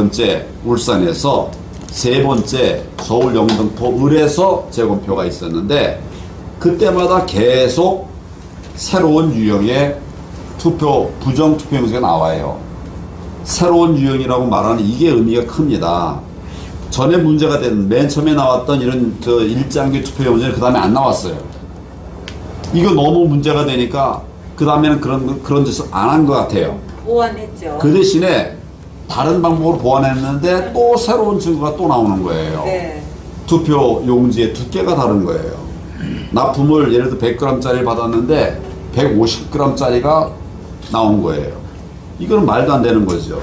번째 울산에서 세 번째 서울 영등포 을에서 재검표가 있었는데 그때마다 계속 새로운 유형의 투표 부정 투표 용지가 나와요. 새로운 유형이라고 말하는 이게 의미가 큽니다. 전에 문제가 된 맨 처음에 나왔던 이런 저 일장기 투표 용지는 그 다음에 안 나왔어요. 이거 너무 문제가 되니까 그 다음에는 그런 그런 짓을 안 한 것 같아요. 보완했죠. 그 대신에 다른 방법으로 보완했는데 또 새로운 증거가 또 나오는 거예요. 네. 투표 용지의 두께가 다른 거예요. 납품을 예를 들어 100g짜리 받았는데 150g짜리가 나온 거예요. 이거는 말도 안 되는 거죠.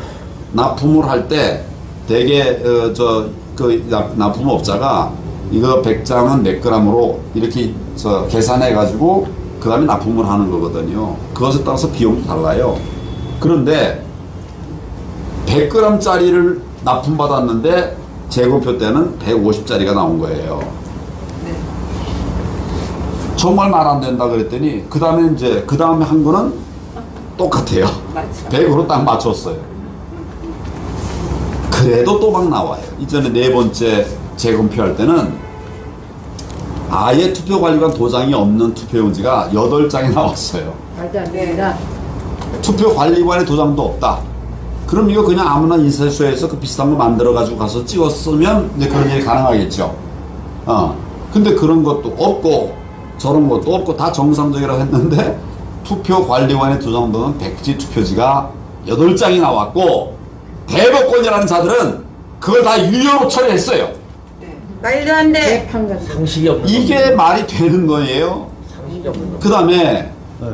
납품을 할 때 대개 어, 저그 납품업자가 이거 100장은 몇 g으로 이렇게 저 계산해 가지고 그 다음에 납품을 하는 거거든요. 그것에 따라서 비용도 달라요. 그런데 100g짜리를 납품받았는데 재고표 때는 150짜리가 나온 거예요. 네. 정말 말 안 된다 그랬더니 그 다음에 이제 그 다음에 한 거는 똑같아요. 맞죠. 100으로 딱 맞췄어요. 그래도 또 막 나와요. 이전에 네 번째 재검표 할 때는 아예 투표관리관 도장이 없는 투표용지가 8장이 나왔어요. 말도 안 됩니다. 투표관리관의 도장도 없다. 그럼 이거 그냥 아무나 인쇄소에서 그 비슷한 거 만들어 가지고 가서 찍었으면 이제 그런 일이 가능하겠죠. 어. 근데 그런 것도 없고 저런 것도 없고 다 정상적이라고 했는데 투표 관리관의 도장도는 백지 투표지가 8장이 나왔고 대법관이라는 자들은 그걸 다 유효로 처리했어요. 네. 말도 안 돼. 상식이 없는 이게. 말이 되는 거예요. 상식이 없는 겁니다. 그 다음에 네.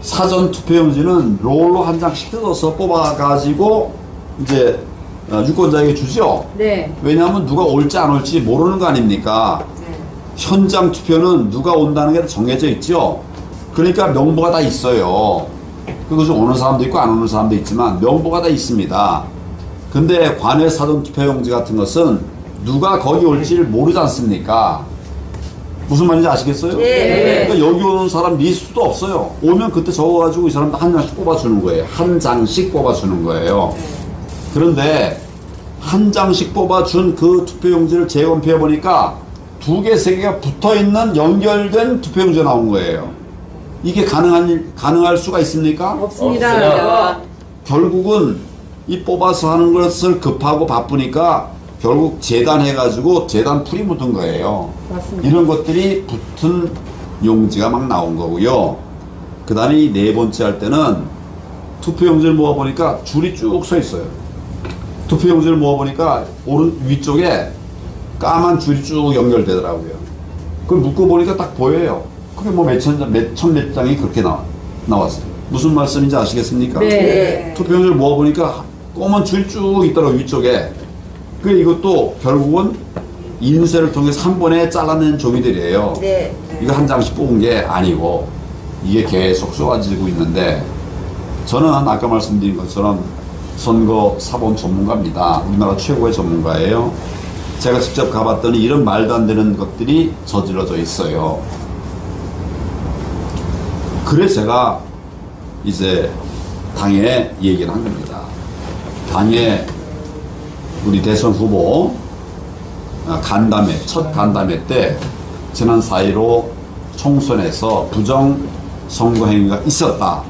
사전 투표용지는 롤로 한 장씩 뜯어서 뽑아가지고 이제 어, 유권자에게 주죠. 네. 왜냐하면 누가 올지 안 올지 모르는 거 아닙니까? 네. 현장 투표는 누가 온다는 게 정해져 있죠. 그러니까 명부가 다 있어요. 그것이 오는 사람도 있고 안 오는 사람도 있지만 명부가 다 있습니다. 근데 관외 사전 투표용지 같은 것은 누가 거기 올지 모르지 않습니까? 무슨 말인지 아시겠어요? 네. 그러니까 여기 오는 사람 리스트도 없어요. 오면 그때 적어가지고 이 사람도 한 장씩 뽑아주는 거예요. 한 장씩 뽑아주는 거예요. 그런데 한 장씩 뽑아준 그 투표용지를 재검표해 보니까 두 개, 세 개가 붙어 있는 연결된 투표용지가 나온 거예요. 이게 가능한, 일- 가능할 수가 있습니까? 없습니다. 결국은 이 뽑아서 하는 것을 급하고 바쁘니까 결국 재단해가지고 재단 풀이 묻은 거예요. 맞습니다. 이런 것들이 붙은 용지가 막 나온 거고요. 그 다음에 이 네 번째 할 때는 투표용지를 모아보니까 줄이 쭉 서 있어요. 투표용지를 모아보니까 오른 위쪽에 까만 줄이 쭉 연결되더라고요. 그걸 묶어보니까 딱 보여요. 그게 뭐 몇천 장, 몇천 몇 장이 그렇게 나와, 나왔어요. 무슨 말씀인지 아시겠습니까? 네. 네. 투표용지를 모아보니까 검은 줄이 쭉 있더라고 위쪽에 그 이것도 결국은 인쇄를 통해서 한 번에 잘라낸 종이들이에요 네. 이거 한 장씩 뽑은 게 아니고 이게 계속 쏟아지고 있는데 저는 아까 말씀드린 것처럼 선거 사본 전문가입니다 우리나라 최고의 전문가예요 제가 직접 가봤더니 이런 말도 안 되는 것들이 저질러져 있어요 그래서 제가 이제 당에 얘기를 한 겁니다. 당에 우리 대선 후보 아, 간담회, 첫 간담회 때 지난 4.15 총선에서 부정 선거 행위가 있었다.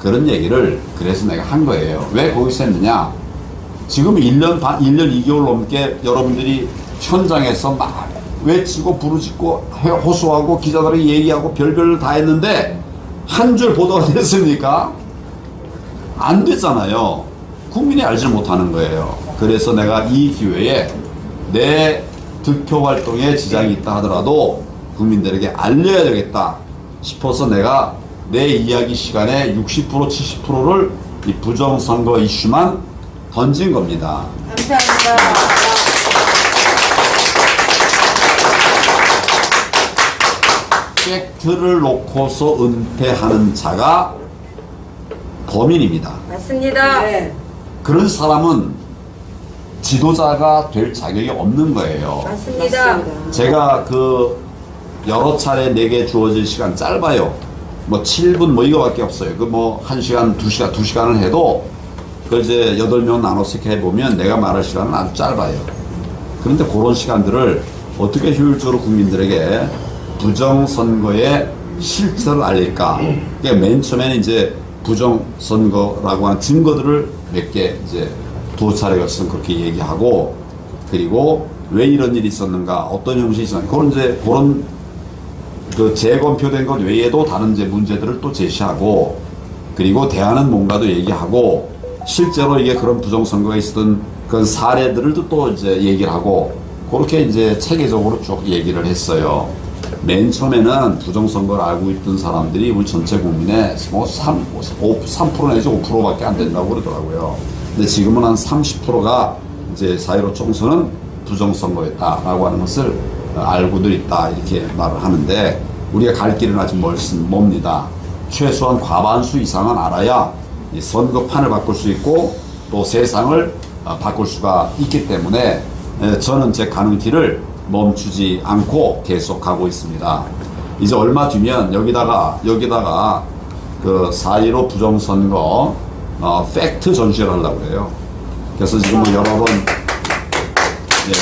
그런 얘기를 그래서 내가 한 거예요. 왜 거기서 했느냐? 지금 1년 반, 1년 2개월 넘게 여러분들이 현장에서 막 외치고 부르짖고 해- 호소하고 기자들이 얘기하고 별별 다 했는데 한 줄 보도가 됐습니까? 안 됐잖아요. 국민이 알지 못하는 거예요. 그래서 내가 이 기회에 내 득표 활동에 지장이 있다 하더라도 국민들에게 알려야 되겠다 싶어서 내가 내 이야기 시간에 60% 70%를 이 부정선거 이슈만 던진 겁니다. 감사합니다. 팩트를 놓고서 은폐하는 자가 범인입니다. 맞습니다. 네. 그런 사람은 지도자가 될 자격이 없는 거예요. 맞습니다. 제가 그 여러 차례 내게 주어질 시간 짧아요. 뭐 7분 뭐 이거밖에 없어요. 그 뭐 1시간, 2시간, 2시간을 해도 그걸 이제 여덟 명 나눠서 이렇게 해보면 내가 말할 시간은 아주 짧아요. 그런데 그런 시간들을 어떻게 효율적으로 국민들에게 부정선거의 실체를 알릴까? 그러니까 맨 처음에는 이제 부정선거라고 하는 증거들을 몇 개 이제 두 차례 걸쳐 그렇게 얘기하고 그리고 왜 이런 일이 있었는가? 어떤 형식이 있었는가? 그런 이제 그런 그 재검표된 것 외에도 다른 이제 문제들을 또 제시하고 그리고 대안은 뭔가도 얘기하고 실제로 이게 그런 부정선거가 있었던 그런 사례들을 또 이제 얘기를 하고 그렇게 이제 체계적으로 쭉 얘기를 했어요. 맨 처음에는 부정선거를 알고 있던 사람들이 우리 전체 국민의 뭐 3, 5, 3% 내지 5%밖에 안 된다고 그러더라고요. 근데 지금은 한 30%가 이제 사회로 총선은 부정선거였다라고 하는 것을 알고들 있다 이렇게 말을 하는데 우리가 갈 길은 아직 멀습 멉니다. 최소한 과반수 이상은 알아야 이 선거판을 바꿀 수 있고 또 세상을 어, 바꿀 수가 있기 때문에 에, 저는 제 가는 길을 멈추지 않고 계속 가고 있습니다. 이제 얼마 뒤면 여기다가 여기다가 그 4.15 부정선거 어, 팩트 전시를 하려고 그래요. 그래서 지금 뭐 여러 번 예.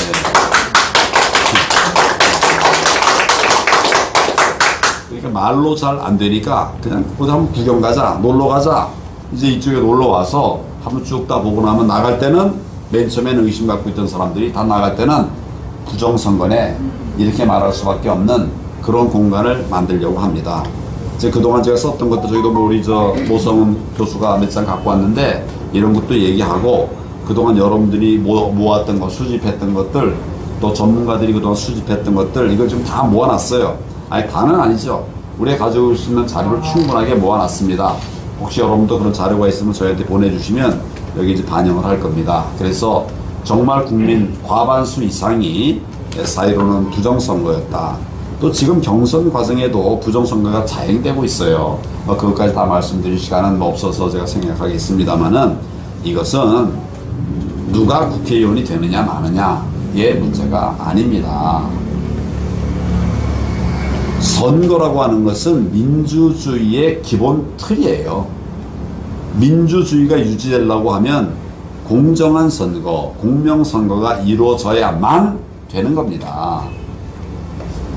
그러니까 말로 잘 안 되니까 그냥 어디 한번 구경 가자, 놀러 가자. 이제 이쪽에 놀러 와서 한번 쭉 다 보고 나면 나갈 때는 맨 처음에는 의심 갖고 있던 사람들이 다 나갈 때는 부정선거네 이렇게 말할 수밖에 없는 그런 공간을 만들려고 합니다. 이제 그동안 제가 썼던 것도 저희도 뭐 우리 저 모성은 교수가 몇 장 갖고 왔는데 이런 것도 얘기하고 그동안 여러분들이 모, 모았던 것, 수집했던 것들 또 전문가들이 그동안 수집했던 것들 이걸 지금 다 모아놨어요. 아니 다는 아니죠. 우리가 가지고 있는 자료를 충분하게 모아놨습니다. 혹시 여러분도 그런 자료가 있으면 저희한테 보내주시면 여기 이제 반영을 할 겁니다. 그래서 정말 국민 과반수 이상이 사이로는 부정선거였다. 또 지금 경선 과정에도 부정선거가 자행되고 있어요. 뭐 그것까지 다 말씀드릴 시간은 뭐 없어서 제가 생각하겠습니다만은 이것은 누가 국회의원이 되느냐 마느냐의 문제가 아닙니다. 선거라고 하는 것은 민주주의의 기본 틀이에요. 민주주의가 유지되려고 하면 공정한 선거, 공명 선거가 이루어져야만 되는 겁니다.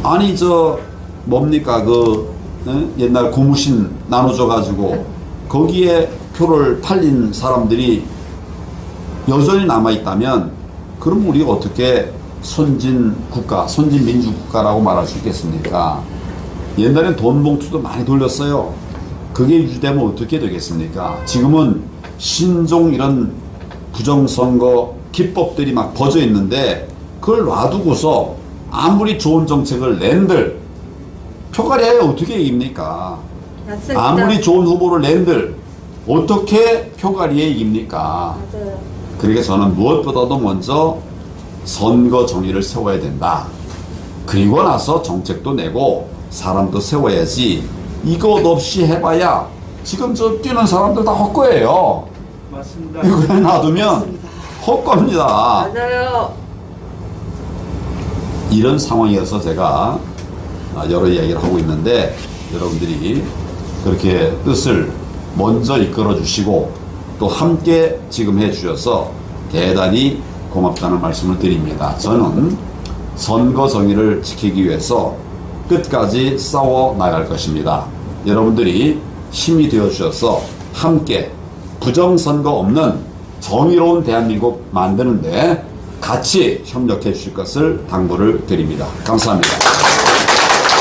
아니, 저, 뭡니까, 그, 어? 옛날 고무신 나눠줘 가지고 거기에 표를 팔린 사람들이 여전히 남아 있다면 그럼 우리가 어떻게 선진 국가, 선진 민주 국가라고 말할 수 있겠습니까? 옛날엔 돈 봉투도 많이 돌렸어요. 그게 유지되면 어떻게 되겠습니까? 지금은 신종 이런 부정선거 기법들이 막 퍼져 있는데 그걸 놔두고서 아무리 좋은 정책을 낸들 표가리에 어떻게 이깁니까? 맞습니다. 아무리 좋은 후보를 낸들 어떻게 표가리에 이깁니까? 맞아요. 그러니까 저는 무엇보다도 먼저 선거 정의를 세워야 된다. 그리고 나서 정책도 내고 사람도 세워야지. 이것 없이 해봐야 지금 저 뛰는 사람들 다 헛거예요. 맞습니다. 이거 그냥 놔두면 헛겁니다. 맞아요. 이런 상황이어서 제가 아, 여러 이야기를 하고 있는데 여러분들이 그렇게 뜻을 먼저 이끌어 주시고 또 함께 지금 해 주셔서 대단히 고맙다는 말씀을 드립니다. 저는 선거 정의를 지키기 위해서 끝까지 싸워 나갈 것입니다. 여러분들이 힘이 되어 주셔서 함께 부정선거 없는 정의로운 대한민국 만드는데 같이 협력해 주실 것을 당부를 드립니다. 감사합니다.